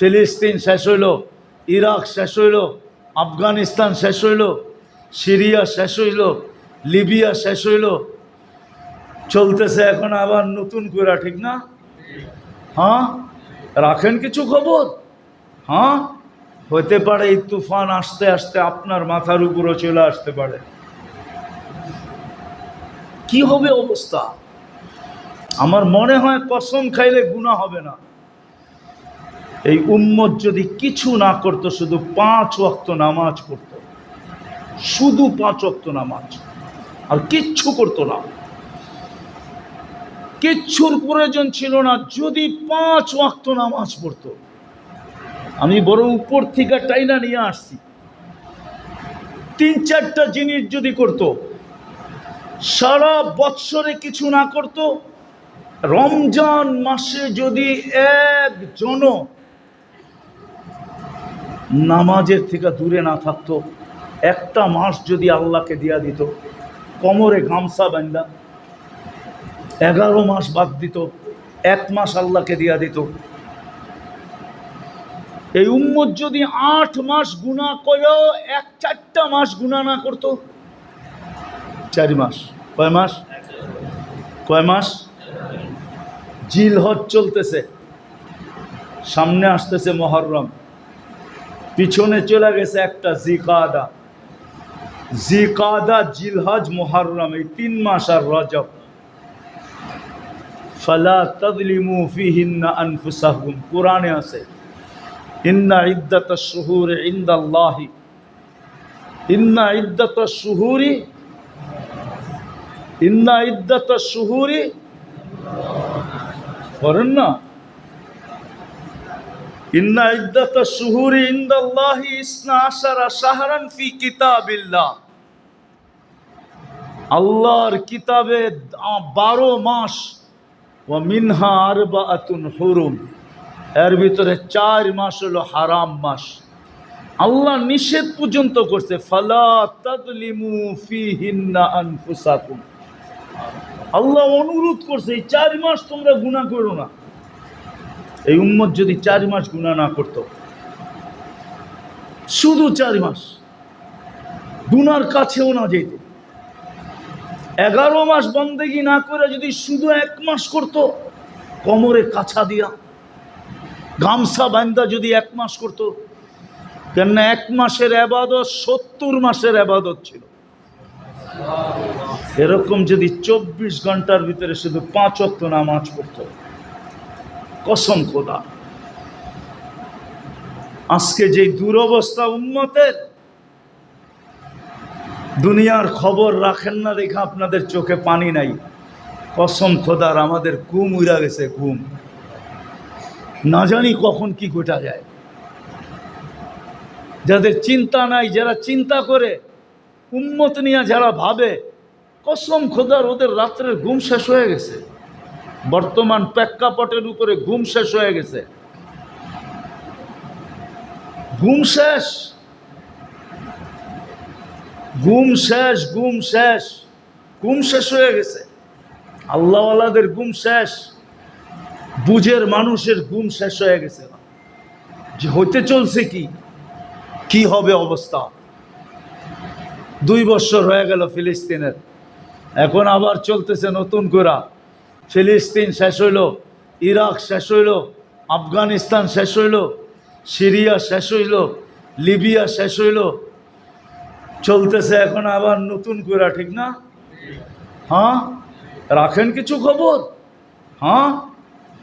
ফিলিস্তিন শেষ হইল, ইরাক শেষ হইল, আফগানিস্তান শেষ হইল, সিরিয়া শেষ হইল, লিবিয়া শেষ হইল। চলতেছে এখন আবার নতুন করে ঠিক না? হ্যাঁ? রাখেন কিছু খবর? হ্যাঁ? হতে পারে এই তুফান আসতে আসতে আপনার মাথার উপরও চলে আসতে পারে। কি হবে অবস্থা? আমার মনে হয় কসম খাইলে গুণা হবে না। এই উম্মত যদি কিছু না করতো, শুধু পাঁচ ওয়াক্ত নামাজ পড়তো। শুধু পাঁচ ওয়াক্ত নামাজ। আর কিচ্ছু করতো না। কিচ্ছুর প্রয়োজন ছিল না, যদি পাঁচ ওয়াক্ত নামাজ পড়তো। আমি বড় উপর থেকে টাইনা নিয়ে আসছি। তিন চারটা জিনিস যদি করতো, সারা বৎসরে কিছু না করত, রমজান মাসে যদি একজন নামাজের থেকে দূরে না থাকতো। একটা মাস যদি আল্লাহকে দিয়া দিত, কোমরে গামছা বান্দা এগারো মাস বাদ দিত, এক মাস আল্লাহকে দিয়া দিত। এই উম্মত যদি আট মাস গুণা করেও এক চারটা মাস গুণা না করতো, চারি মাস, কয় মাস? কয় মাস? জিলহজ চলতেছে, সামনে আসতেছে মহরম। পিছনে চলে গেছে একটা জিকাদা। জিকাদা জিলহজ মহরম এই তিন মাস আর রজব। ফালা তদলিমু ফিহিন্না আনফুসাহুম, কোরআনে আছে, ইন্না ইদ্দাত শুহুর ইন্দাল্লাহি। ইন্না ইদ্দাত শুহুরি, ইন্না ইদ্দাত শুহুরি। করেন না? শাহরান ফি আল্লাহর কিতাবে বারো মাস ও মিনহা আরবাআতুন হুরুম। এর ভিতরে চার মাস হলো হারাম মাস। আল্লাহ নিষেধ পর্যন্ত করছে, ফালা ফিহিন্না আনফুসাকুম। আল্লাহ অনুরোধ করছে, এই চার মাস তোমরা গুণা করো না। এই উম্মত যদি চার মাস গুণা না করত, শুধু চার মাস, গুনার কাছেও না যেত। এগারো মাস বন্দেগি না করে যদি শুধু এক মাস করত, কোমরে কাছা দিয়া, গামছা বান্দা যদি এক মাস করত, কেননা এক মাসের আবাদত সত্তর মাসের আবাদত ছিল। এরকম যদি চব্বিশ ঘণ্টার ভিতরে শুধু পাঁচ অক্ত নামাজ পড়তো কসম খোদা। আজকে যে দুরবস্থা উন্মতের দুনিয়ার খবর রাখেন না দেখে আপনাদের চোখে পানি নাই। কসম খোদার আমাদের ঘুম উড়া গেছে, ঘুম। না জানি কখন কি ঘটা যায়। যাদের চিন্তা নাই, যারা চিন্তা করে উন্মত নিয়ে যারা ভাবে, কসম খোদার ওদের রাত্রের ঘুম শেষ হয়ে গেছে। বর্তমান প্রেক্ষাপটের উপরে ঘুম শেষ হয়ে গেছে। ঘুম শেষ। ঘুম শেষ ঘুম শেষ। ঘুম শেষ হয়ে গেছে। আল্লাহওয়ালাদের ঘুম শেষ। বুঝের মানুষের ঘুম শেষ হয়ে গেছে। যে হতে চলছে কি? কি হবে অবস্থা? দুই বছর হয়ে গেল ফিলিস্তিনের। এখন আবার চলতেছে নতুন করা। ফিলিস্তিন শেষ হইল, ইরাক শেষ হইল, আফগানিস্তান শেষ হইল, সিরিয়া শেষ হইল, লিবিয়া শেষ হইল। চলতেছে এখন আবার নতুন করা ঠিক না? হ্যাঁ? রাখেন কিছু খবর? হ্যাঁ?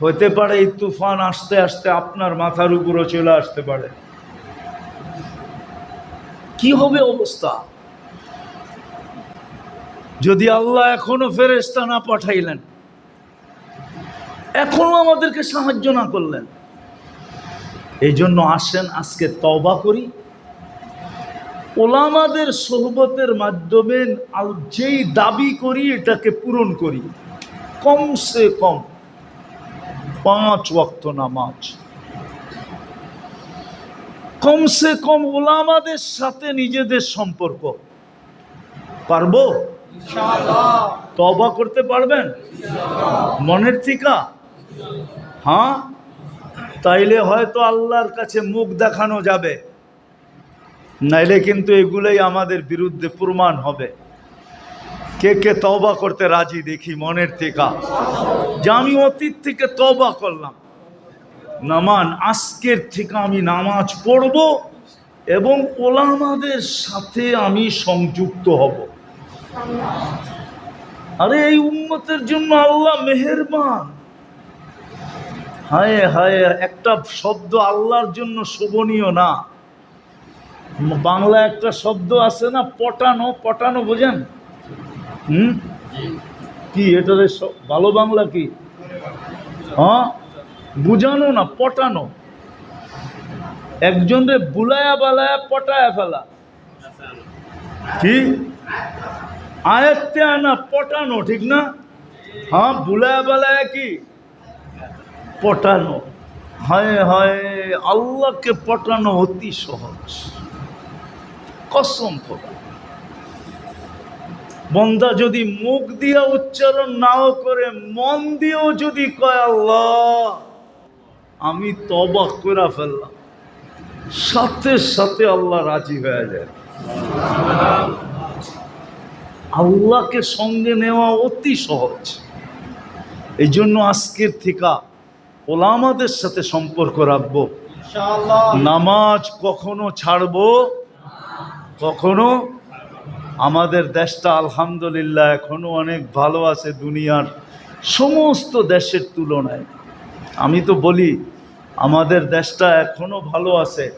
হতে পারে এই তুফান আসতে আসতে আপনার মাথার উপরও চলে আসতে পারে। কি হবে অবস্থা? যদি আল্লাহ এখনও ফেরেস্তা না পাঠাইলেন এখনও আমাদেরকে সাহায্য না করলেন। এই জন্য আসেন আজকে তবা করি। ওলামাদের সোহবতের মাধ্যমে যেই দাবি করি এটাকে পূরণ করি। কমসে কম পাঁচ ওয়াক্ত নামাজ। কমসে কম ওলামাদের সাথে নিজেদের সম্পর্ক। পারব? তবা করতে পারবেন? মনের থিকা? হ্যাঁ? তাইলে হয়তো আল্লাহর কাছে মুখ দেখানো যাবে। নাইলে কিন্তু এগুলোই আমাদের বিরুদ্ধে প্রমাণ হবে। কে কে তবা করতে রাজি দেখি মনের থেকে। যে আমি অতীত থেকে তবা করলাম। নামান, আজকের থেকে আমি নামাজ পড়ব এবং ওলামাদের সাথে আমি সংযুক্ত হব। আরে এই উন্মতের জন্য আল্লাহ মেহেরবান। হায় হায়, একটা শব্দ আল্লাহর জন্য শোভনীয় না। বাংলা একটা শব্দ আছে না, পটানো পটানো বোঝেন? হুম? কি, এটা ভালো বাংলা কি? হ্যাঁ? বুঝানো না, পটানো। একজনরে বুলায়া বালায়া পটায়া ফেলা। কি? আয়ত্তে আনা পটানো, ঠিক না? হ্যাঁ বুলায়া বালায়া কি? পটানো। হায় হায়, আল্লাহকে পটানো অতি সহজ। কসম খোদা। বন্দা যদি মুখ দিয়া উচ্চারণ নাও করে, মন দিয়েও যদি কয়, আল্লাহ, আমি তবা করে ফেললাম। সাথে সাথে আল্লাহ রাজি হয়ে যায়। আল্লাহকে সঙ্গে নেওয়া অতি সহজ। এই জন্য আজকের থেকে ওলামাদের সাথে সম্পর্ক রাখব। নামাজ কখনো ছাড়বো কখনো। আমাদের দেশটা আলহামদুলিল্লাহ এখনও অনেক ভালো আছে দুনিয়ার সমস্ত দেশের তুলনায়। আমি তো বলি আমাদের দেশটা এখনও ভালো আছে।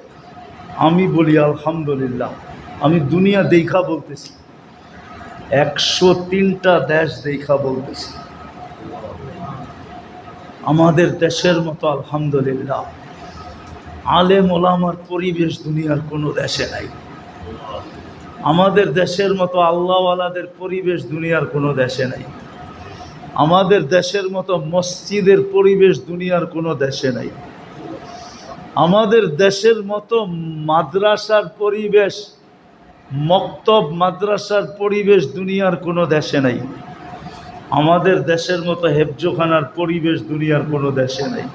আমি বলি আলহামদুলিল্লাহ। আমি দুনিয়া দেখা বলতেছি। একশো তিনটা দেশ দেখা বলতেছি। আমাদের দেশের মতো আলহামদুলিল্লাহ। আলেম ওলামার পরিবেশ দুনিয়ার কোনো দেশে নাই। আমাদের দেশের মতো আল্লাহওয়ালাদের পরিবেশ দুনিয়ার কোনো দেশে নাই। আমাদের দেশের মতো মসজিদের পরিবেশ দুনিয়ার কোনো দেশে নাই। আমাদের দেশের মতো মাদ্রাসার পরিবেশ, মক্তব মাদ্রাসার পরিবেশ দুনিয়ার কোনো দেশে নাই। আমাদের দেশের মতো হেফজোখানার পরিবেশ দুনিয়ার কোনো দেশে নাই।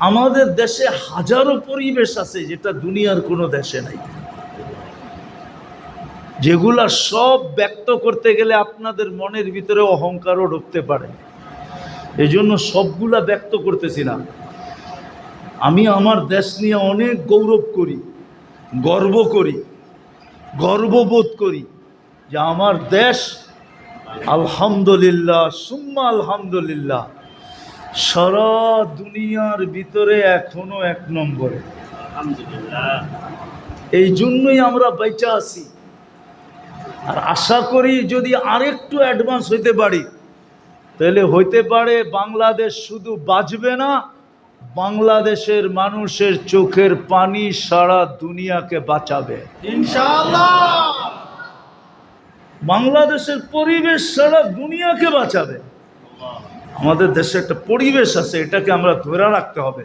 আমাদের দেশে হাজারো পরিবেশ আছে যেটা দুনিয়ার কোনো দেশে নাই। যেগুলা সব ব্যক্ত করতে গেলে আপনাদের মনের ভিতরে অহংকারও ঢুকতে পারে। এই জন্য সবগুলা ব্যক্ত করতেছি না। আমি আমার দেশ নিয়ে অনেক গৌরব করি, গর্ব করি, গর্ববোধ করি যে আমার দেশ আলহামদুলিল্লাহ সুম্মা আলহামদুলিল্লাহ। সারা দুনিয়ার ভিতরে এখনও এক নম্বরে। এই জন্যই আমরা বেঁচে আছি। আর আশা করি যদি আরেকটু অ্যাডভান্স হইতে পারি তাহলে হইতে পারে বাংলাদেশ শুধু বাঁচবে না বাংলাদেশের মানুষের চোখের পানি সারা দুনিয়াকে বাঁচাবে। বাংলাদেশের পরিবেশ সারা দুনিয়াকে বাঁচাবে। আমাদের দেশে একটা পরিবেশ আছে, এটাকে আমরা ধরে রাখতে হবে।